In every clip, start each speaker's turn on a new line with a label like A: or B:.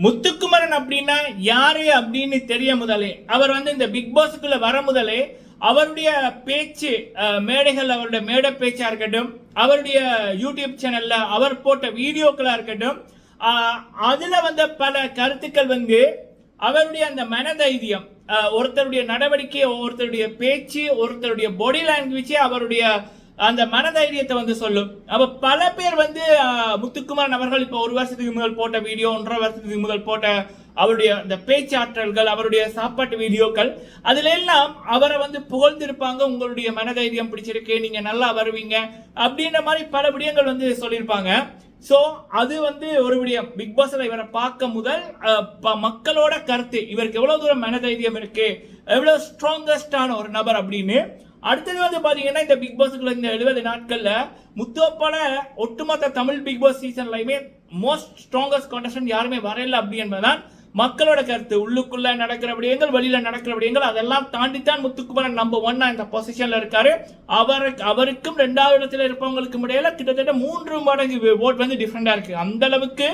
A: முத்துக்குமரன் அப்படின்னா யாரு அப்படின்னு தெரிய முதலே. அவர் வந்து இந்த பிக் பாஸுக்குள்ள வர முதலே அவருடைய பேச்சு மேடைகள் அவருடைய மேடை பேச்சா இருக்கட்டும் அவருடைய யூடியூப் சேனல்ல அவர் போட்ட வீடியோக்களா இருக்கட்டும் அதுல வந்த பல கருத்துக்கள் வந்து அவருடைய அந்த மனதைரியம் ஒருத்தருடைய நடவடிக்கை ஒருத்தருடைய பேச்சு ஒருத்தருடைய பாடி லாங்குவேஜ் அவருடைய அந்த மனதைரியத்தை வந்து சொல்லும். அப்ப பல பேர் வந்து முத்துக்குமார் அவர்கள் இப்போ ஒரு வருஷத்துக்கு முதல் போட்ட வீடியோ ஒன்றரை வருஷத்துக்கு முதல் போட்ட அவருடைய அந்த பேச்சாற்றல்கள் அவருடைய சாப்பாட்டு வீடியோக்கள் அதுல எல்லாம் அவரை வந்து புகழ்ந்திருப்பாங்க. உங்களுடைய மனதைரியம் பிடிச்சிருக்கு நீங்க நல்லா வருவீங்க அப்படின்ற மாதிரி பல விடயங்கள் வந்து சொல்லியிருப்பாங்க. சோ அது வந்து ஒரு விடயம். பிக் பாஸ்ல இவரை பார்க்க முதல் ப- மக்களோட கருத்து இவருக்கு எவ்வளவு தூரம் மனதைரியம் இருக்கு எவ்வளவு ஸ்ட்ராங்கஸ்டான ஒரு நபர் அப்படின்னு அடுத்தது வந்து பார்த்தீங்கன்னா இந்த பிக் பாஸ்க்குள்ள இந்த எழுபது நாட்களில் முத்தோப்பால ஒட்டுமொத்த தமிழ் பிக் பாஸ் சீசன்லையுமே மோஸ்ட் ஸ்ட்ராங்கஸ்ட் கான்டெஸ்டன்ட் யாருமே வரல அப்படி என்பதுதான் மக்களோட கருத்து உள்ளுக்குள்ள நடக்கிற விடயங்கள் வெளியில நடக்கிற விடயங்கள் அதெல்லாம் தாண்டித்தான் முத்துக்குமரன் நம்பர் ஒன்னா இந்த பொசிஷன்ல இருக்காரு. அவருக்கு அவருக்கும் ரெண்டாவது இடத்துல இருப்பவங்களுக்கும் இடையில கிட்டத்தட்ட மூன்று மடங்கு ஓட் வந்து டிஃப்ரெண்டா இருக்கு. அந்த அளவுக்கு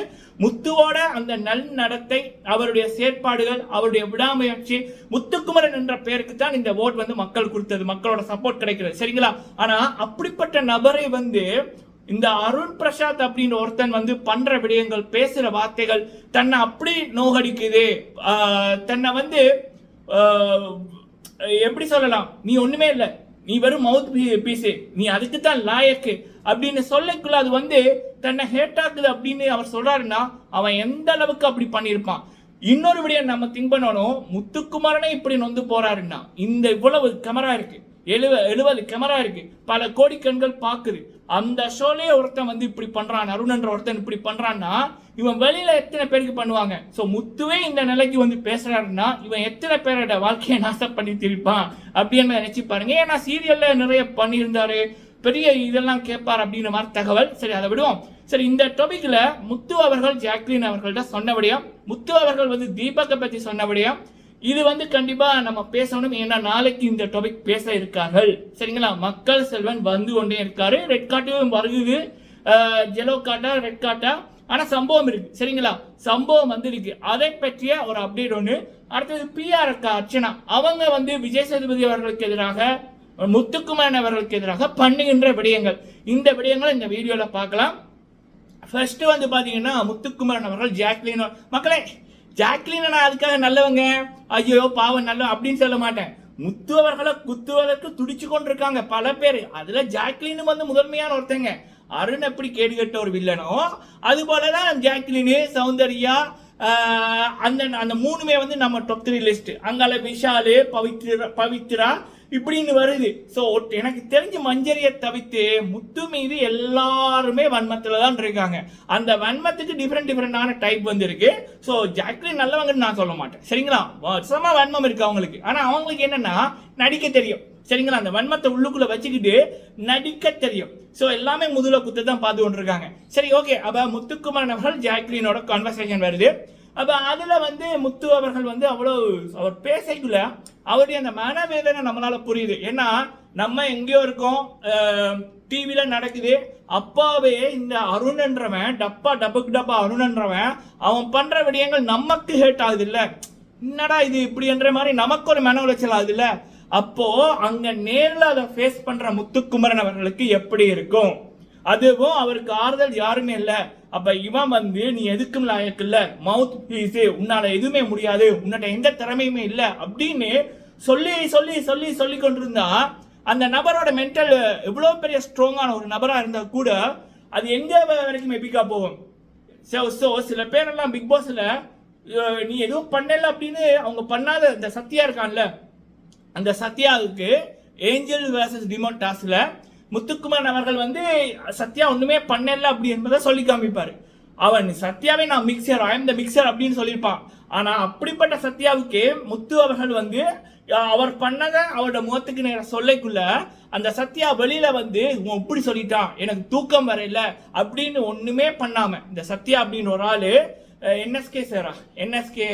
A: முத்துவோட அந்த நல் நடத்தை அவருடைய செயற்பாடுகள் அவருடைய விடாமுயற்சி முத்துக்குமரன் என்ற பெயருக்கு தான் இந்த ஓட் வந்து மக்கள் கொடுத்தது மக்களோட சப்போர்ட் கிடைக்கிறது. சரிங்களா? ஆனா அப்படிப்பட்ட நபரை வந்து இந்த அருண் பிரசாத் அப்படின்னு ஒருத்தன் வந்து பண்ற விடயங்கள் பேசுற வார்த்தைகள் தன்னை அப்படி நோகடிக்குது. தன்னை வந்து எப்படி சொல்லலாம்? நீ ஒண்ணுமே இல்லை. நீ வெறும் மவுத் பீஸு நீ அதுக்கு தான் லாயக்கு அப்படின்னு சொல்லக்குள்ள அது வந்து தன்னை ஹேட்டாக்குது அப்படின்னு அவர் சொல்றாருன்னா அவன் எந்த அளவுக்கு அப்படி பண்ணியிருப்பான்? இன்னொரு விடயம் நம்ம திங்க் பண்ணணும். முத்துக்குமாரனே இப்படி நொந்து போறாருன்னா இந்த இவ்வளவு கேமரா இருக்கு. எழுவ எழுபது கேமரா இருக்கு. பல கோடி கண்கள் பார்க்குது அந்த ஷோலே ஒருத்தன் வந்து இப்படி பண்றான் அருணன்ற ஒருத்தன் இப்படி பண்றான்னா இவன் வெளியில எத்தனை பேருக்கு பண்ணுவாங்க? ஸோ முத்துவே இந்த நிலைக்கு வந்து பேசுறாருன்னா இவன் எத்தனை பேரோட வாழ்க்கையை நாசம் பண்ணி திருப்பான் அப்படின்னு நினச்சி பாருங்க. ஏன்னா சீரியல்ல நிறைய பண்ணியிருந்தாரு. பெரிய இதெல்லாம் கேட்பார் அப்படின்ற மாதிரி தகவல். சரி அதை விடுவோம். சரி இந்த டாபிக்ல முத்து அவர்கள் ஜாக்லின் அவர்கள்ட்ட சொன்னபடியா முத்து அவர்கள் வந்து தீபக்கை பத்தி சொன்னபடியா இது வந்து கண்டிப்பா நம்ம பேசணும். ஏன்னா நாளைக்கு இந்த டாபிக் பேச இருக்கார்கள். சரிங்களா? மக்கள் செல்வன் வந்து கொண்டே இருக்காரு. ரெட் கார்டும் வருகுது. ஜெலோ காட்டா ரெட் காட்டா ஆனா சம்பவம் இருக்கு. சரிங்களா? சம்பவம் வந்து இருக்கு அதை பற்றிய ஒரு அப்டேட் ஒன்று அடுத்தது பிஆர் அர்ச்சனா. அவங்க வந்து விஜய் சேதுபதி அவர்களுக்கு எதிராக முத்துக்குமாரன் அவர்களுக்கு எதிராக பண்ணுகின்ற விடயங்கள். இந்த விடயங்களை இந்த வீடியோல பார்க்கலாம். ஃபர்ஸ்ட் வந்து பாத்தீங்கன்னா முத்துக்குமரன் அவர்கள் ஜாக்லின் மக்களே ஜாக்லின் நான் அதுக்காக நல்லவங்க. ஐயோ பாவம் நல்ல அப்படின்னு சொல்ல மாட்டேன். முத்து அவர்களை குத்துவதற்கு துடிச்சு கொண்டிருக்காங்க பல பேர். அதுல ஜாக்லின் வந்து முதன்மையான ஒருத்தங்க. அருண் எப்படி கேடு கட்ட ஒரு வில்லனோ அது போலதான் ஜாக்லினு சௌந்தர்யா அந்த அந்த மூணுமே வந்து நம்ம டாப் த்ரீ லிஸ்ட் அங்கால விஷாலு பவித்ரா பவித்ரா இப்படின்னு வருது. ஸோ எனக்கு தெரிஞ்ச மஞ்சரியை தவிர்த்து முத்து மீது எல்லாருமே வன்மத்தில் தான் இருக்காங்க. அந்த வன்மத்துக்கு டிஃப்ரெண்ட் டிஃப்ரெண்டான டைப் வந்து இருக்கு ஸோ ஜாக்லின் நல்லவங்கன்னு நான் சொல்ல மாட்டேன். சரிங்களா? வருஷமா வன்மம் இருக்கு அவங்களுக்கு. ஆனால் அவங்களுக்கு என்னன்னா நடிக்க தெரியும். சரிங்களா? அந்த வன்மத்தை உள்ளுக்குள்ள வச்சுக்கிட்டு நடிக்க தெரியும். ஸோ எல்லாமே முதுல குத்து தான் பார்த்து கொண்டிருக்காங்க. சரி ஓகே அப்போ முத்துக்குமார் அவர்கள் ஜாக்லினோட கான்வர்சேஷன் வருது. அப்போ அதில் வந்து முத்து அவர்கள் வந்து அவ்வளோ அவர் பேசக்குள்ள அவருடைய அந்த மனவேதனை நம்மளால புரியுது. ஏன்னா நம்ம எங்கேயோ இருக்கோம் டிவியில் நடக்குது. அப்பாவே இந்த அருணன்றவன் டப்பா டபுக்கு டப்பா அருண்ன்றவன் அவன் பண்ணுற விடயங்கள் நமக்கு ஹேட் ஆகுது இல்லை என்னடா இது இப்படின்ற மாதிரி நமக்கு ஒரு மன உளைச்சல் ஆகுது இல்லை அப்போ அங்க நேரில் அதை ஃபேஸ் பண்ற முத்துக்குமரன் அவர்களுக்கு எப்படி இருக்கும்? அதுவும் அவருக்கு ஆறுதல் யாருமே இல்லை. அப்ப இவன் வந்து நீ எதுக்கும் லாயக்கு இல்ல. மவுத் பீஸ் உன்னால எதுவுமே முடியாது. உன்னிட்ட எந்த திறமையுமே இல்ல. அப்படின்னு சொல்லி சொல்லி சொல்லி சொல்லி கொண்டிருந்தா அந்த நபரோட மென்டல் எவ்வளவு பெரிய ஸ்ட்ராங்கான ஒரு நபரா இருந்தா கூட அது எங்க வரைக்கும் பிக்கா போகும். ஸோ ஸோ சில பேரெல்லாம் பிக் பாஸ்ல நீ எதுவும் பண்ணல அப்படின்னு அவங்க பண்ணாத இந்த சத்யா இருக்கான்ல. அந்த சத்யாவுக்கு ஏஞ்சல் வேர்சஸ் டிமோன் டாஸ்ல முத்துக்குமார் அவர்கள் வந்து சத்யா ஒண்ணுமே பண்ணல அப்படி என்பதை சொல்லி காமிப்பாரு. அவன் சத்யாவே நான் mixture I am the mixture அப்படின்னு சொல்லியிருப்பான். ஆனா அப்படிப்பட்ட சத்யாவுக்கு முத்து அவர்கள் வந்து அவர் பண்ணதை அவரோட முகத்துக்கு நேர சொல்லைக்குள்ள அந்த சத்யா வெளியில வந்து இவன் இப்படி சொல்லிட்டான் எனக்கு தூக்கம் வரையில அப்படின்னு ஒண்ணுமே பண்ணாம இந்த சத்யா அப்படின்னு ஒரு ஆளு என்எஸ்கே சேரா என்எஸ்கே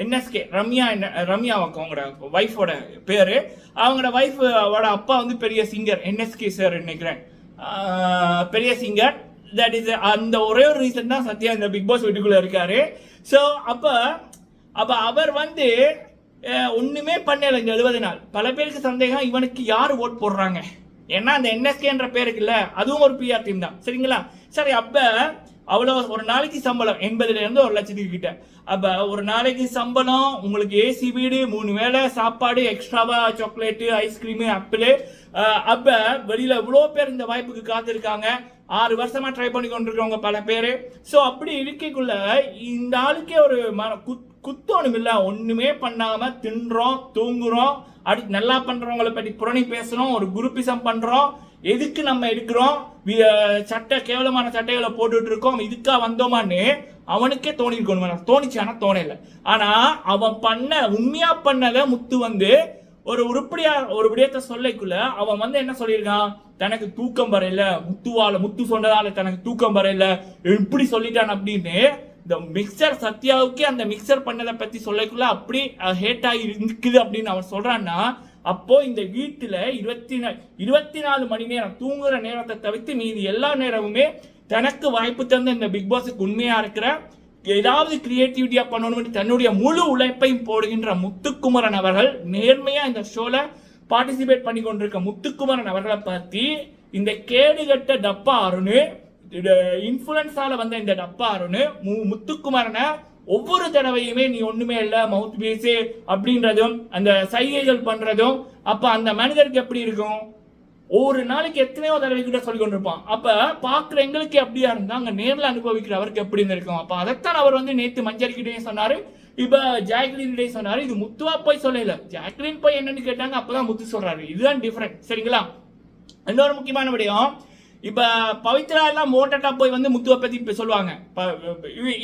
A: என்எஸ்கே ரம்யா என்ன ரம்யா அவங்களோட ஒய்ஃபோட பேர். அவங்களோட ஒய்ஃபோட அப்பா வந்து பெரிய சிங்கர் என்எஸ்கே சார் நினைக்கிறேன். பெரிய சிங்கர் தட் இஸ் அந்த ஒரே ஒரு ரீசன் தான் சத்யா இந்த பிக் பாஸ் வீட்டுக்குள்ளே இருக்காரு. ஸோ அப்போ அப்போ அவர் வந்து ஒன்றுமே பண்ணலை பண்ணல இந்த எழுபது நாள். பல பேருக்கு சந்தேகம் இவனுக்கு யார் ஓட் போடுறாங்க? ஏன்னா அந்த என்எஸ்கேன்ற பேருக்கு இல்லை. அதுவும் ஒரு பிஆர் டீம் தான். சரிங்களா? சரி அப்போ அவ்வளோ ஒரு நாளைக்கு சம்பளம் எண்பதுல இருந்து ஒரு லட்சத்துக்கு கிட்ட. அப்போ ஒரு நாளைக்கு சம்பளம் உங்களுக்கு ஏசி வீடு மூணு வேளை சாப்பாடு எக்ஸ்ட்ராவா சாக்லேட்டு ஐஸ்கிரீமு அப்பிள் அப்போ வெளியில் இவ்வளோ பேர் இந்த வாய்ப்புக்கு காத்திருக்காங்க. ஆறு வருஷமா ட்ரை பண்ணி கொண்டிருக்கவங்க பல பேர். ஸோ அப்படி இருக்கைக்குள்ள இந்த ஆளுக்கே ஒரு மன குத் குத்தோணும் இல்லை. ஒன்றுமே பண்ணாமல் தின்றோம் தூங்குறோம். அடுத்து நல்லா பண்ணுறவங்களை பற்றி புரணி பேசுகிறோம் ஒரு குரூப்பிசம் பண்ணுறோம் எதுக்கு நம்ம எடுக்கிறோம்? வி- சட்டை கேவலமான சட்டைகளை போட்டுட்டு இருக்கோம். இதுக்கா வந்தோமான்னு அவனுக்கே தோணிருக்கணும் நான் தோணிச்சு ஆனால் தோணல. ஆனா அவன் பண்ண உண்மையா பண்ணதை முத்து வந்து ஒரு உருப்படியா ஒரு விடயத்தை சொல்லைக்குள்ள அவன் வந்து என்ன சொல்லியிருக்கான்? தனக்கு தூக்கம் வரையில முத்துவால முத்து சொன்னதால தனக்கு தூக்கம் வரையில இப்படி சொல்லிட்டான் அப்படின்னு இந்த மிக்சர் சத்யாவுக்கே அந்த மிக்சர் பண்ணதை பத்தி சொல்லக்குள்ள அப்படி ஹேட் ஆகி இருக்குது அப்படின்னு அவன் சொல்றான்னா அப்போ இந்த வீட்டில் இருபத்தி இருபத்தி நாலு மணி நேரம் தூங்குற நேரத்தை தவிர்த்து மீதி எல்லா நேரமுமே தனக்கு வாய்ப்பு தந்த இந்த பிக் பாஸுக்கு உண்மையா இருக்கிற ஏதாவது கிரியேட்டிவிட்டியா பண்ணணும்னு தன்னுடைய முழு உழைப்பையும் போடுகின்ற முத்துக்குமரன் அவர்கள் நேர்மையா இந்த ஷோல பார்ட்டிசிபேட் பண்ணி கொண்டிருக்க முத்துக்குமரன் அவர்களை பற்றி இந்த கேடுகட்ட டப்பா அருணு இன்ஃபுளுன்ஸால வந்த இந்த டப்பா அருணு மு- முத்துக்குமரனை ஒவ்வொரு தடவையுமே நீ ஒண்ணுமே இல்ல மவுத் பீஸ் அப்படின்றதும் அந்த சைகைகள் பண்றதும் அப்ப அந்த மனிதருக்கு எப்படி இருக்கும்? ஒரு நாளைக்கு எத்தனையோ தடவை கிட்ட சொல்லி கொண்டிருப்பான். அப்ப பாக்குற எங்களுக்கு எப்படியா இருந்தா அங்க நேர்ல அனுபவிக்கிற அவருக்கு எப்படி இருந்திருக்கும்? அப்ப அதைத்தான் அவர் வந்து நேத்து மஞ்சரிக்கிட்டே சொன்னாரு. இப்ப ஜாக்லின் சொன்னாரு. இது முத்துவா போய் சொல்லல. ஜாக்லின் போய் என்னன்னு கேட்டாங்க அப்பதான் முத்து சொல்றாரு. இதுதான் டிஃபரெண்ட் சரிங்களா? இன்னொரு முக்கியமான விடயம் இப்ப பவித்ரா எல்லாம் மோட்டட்டா போய் வந்து முத்துவை பத்தி இப்ப சொல்லுவாங்க.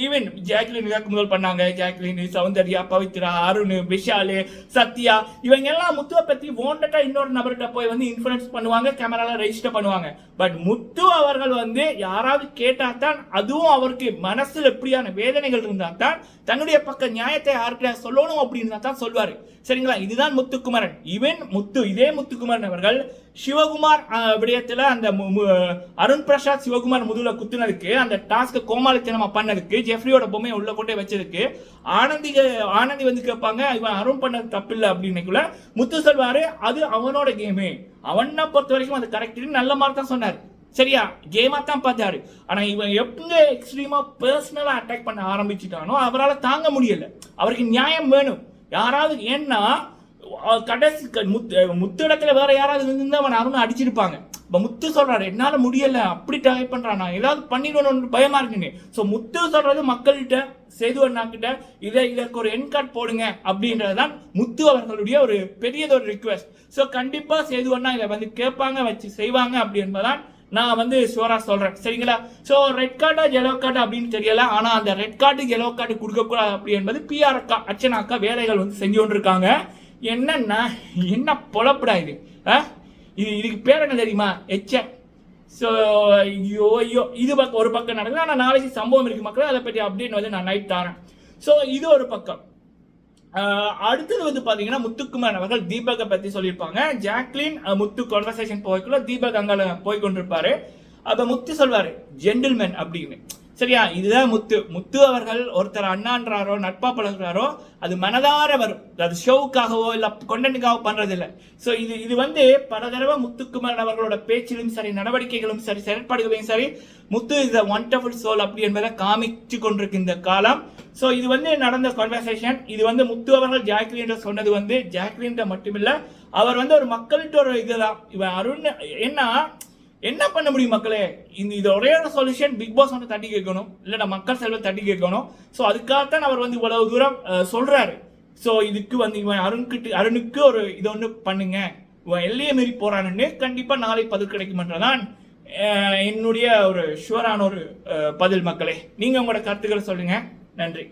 A: ஈவன் ஜாக்லின் இதற்கு முதல் பண்ணாங்க. ஜாக்லின் சௌந்தர்யா பவித்ரா அருண் விஷாலு சத்யா இவங்க எல்லாம் முத்துவை பத்தி மோண்டட்டா இன்னொரு நபர்கிட்ட போய் வந்து இன்ஃபுளுன்ஸ் பண்ணுவாங்க கேமரால ரெஜிஸ்டர் பண்ணுவாங்க. பட் முத்து அவர்கள் வந்து யாராவது கேட்டா தான் அதுவும் அவருக்கு மனசுல எப்படியான வேதனைகள் இருந்தா தான் தன்னுடைய பக்க நியாயத்தை யார்கிட்ட சொல்லணும் அப்படின்னு தான் சொல்வாரு சரிங்களா? இதுதான் முத்துக்குமரன். இவன் முத்து இதே முத்துக்குமரன் அவர்கள் சிவகுமார் விடயத்தில் அந்த மு- மு- அருண் பிரசாத் சிவகுமார் முதுகுல குத்துனதுக்கு அந்த டாஸ்க்கை கோமாளித்தனமா பண்ணதுக்கு ஜெஃப்ரியோட பொம்மையை உள்ள கொண்டே வச்சதுக்கு ஆனந்தி ஆனந்தி வந்து கேட்பாங்க இவன் அருண் பண்ணது தப்பில்லை அப்படின்னுக்குள்ள முத்து சொல்வாரு அது அவனோட கேமு அவனை பொறுத்த வரைக்கும் அது கரெக்டுன்னு நல்ல மாதிரி தான் சொன்னார். சரியா? கேமா தான் பார்த்தாரு. ஆனா இவன் எங்க எக்ஸ்ட்ரீமா பர்சனலா அட்டாக் பண்ண ஆரம்பிச்சுட்டானோ அவரால் தாங்க முடியல. அவருக்கு நியாயம் வேணும். யாராவது ஏன்னா கடைசி முத்து முத்து இடத்துல வேற யாராவது இருந்திருந்தா அவன் அருணை அடிச்சிருப்பாங்க. இப்போ முத்து சொல்கிறாரு என்னால் முடியலை அப்படி ட்ரை பண்ணுறான் நான் ஏதாவது பண்ணிடணும்னு பயமாக இருக்குங்க ஸோ முத்து சொல்கிறது மக்கள்கிட்ட சேது அண்ணாக்கிட்ட இதை இதற்கு ஒரு என் கார்டு போடுங்க அப்படின்றதுதான் முத்து அவர்களுடைய ஒரு பெரியதொரு ரிக்வெஸ்ட் ஸோ கண்டிப்பாக சேது அண்ணா இதை வந்து கேட்பாங்க வச்சு செய்வாங்க அப்படி என்பதான் நான் வந்து ஷுவரா சொல்கிறேன் சரிங்களா? ஸோ ரெட் கார்டா எல்லோ கார்டு அப்படின்னு தெரியல. ஆனால் அந்த ரெட் கார்டு எல்லோ கார்டு கொடுக்கக்கூடாது அப்படி என்பது பிஆர் அக்கா அர்ச்சனா அக்கா வேலைகள் வந்து செஞ்சு கொண்டிருக்காங்க. என்னன்னா என்ன பொழப்புடா இது? ஆ? இது இதுக்கு பேர் என்ன தெரியுமா? எச்சம் ஸோ ஐயோ ஐயோ இது பக்கம் ஒரு பக்கம் நடக்குது. ஆனால் நாளைக்கு சம்பவம் இருக்கு மக்கள் அதை பற்றி அப்டேட் வந்து நான் நைட் தரேன் ஸோ இது ஒரு பக்கம். அடுத்தது வந்து பார்த்தீங்கன்னா முத்துக்குமார் அவர்கள் தீபகை பற்றி சொல்லியிருப்பாங்க. ஜாக்லின் முத்து கான்வர்சேஷன் போய்க்குள்ள தீபக் அங்கால போய் கொண்டிருப்பாரு அப்போ முத்து சொல்வார் ஜென்டில்மேன் அப்படின்னு. சரியா? இதுதான் முத்து. முத்து அவர்கள் ஒருத்தர் அண்ணான்றாரோ நட்பா பழகிறாரோ அது மனதார வரும். அது ஷோவுக்காகவோ இல்ல கொண்டனுக்காகவோ பண்றது ஸோ சோ இது இது வந்து பல தடவை முத்துக்குமார் அவர்களோட பேச்சிலும் சரி நடவடிக்கைகளும் சரி செயற்பாடுகளையும் சரி Muthu is a wonderful soul அப்படி என்பதை காமிச்சு கொண்டிருக்கு இந்த காலம். சோ இது வந்து நடந்த கான்வர்சேஷன் இது வந்து முத்து அவர்கள் ஜாக்லின் சொன்னது வந்து ஜாக்லின் மட்டுமில்ல அவர் வந்து ஒரு மக்கள்கிட்ட ஒரு இதுதான். இவன் அருண் ஏன்னா என்ன பண்ண முடியும் மக்களே? இந்த இது ஒரே ஒரு சொல்யூஷன் பிக் பாஸ் வந்து தட்டி கேட்கணும். இல்லைன்னா மக்கள் செல்வம் தட்டி கேட்கணும். ஸோ அதுக்காகத்தான் அவர் வந்து இவ்வளவு தூரம் சொல்கிறாரு ஸோ இதுக்கு வந்து இவன் அருண்கிட்ட அருணுக்கு ஒரு இதை ஒன்று பண்ணுங்க. இவன் எல்லையை மீறி போகிறானுன்னு கண்டிப்பாக நாளை பதில் கிடைக்குமன்றதான் என்னுடைய ஒரு ஷுவரான ஒரு பதில் மக்களே. நீங்கள் உங்களோட கருத்துக்களை சொல்லுங்கள் நன்றி.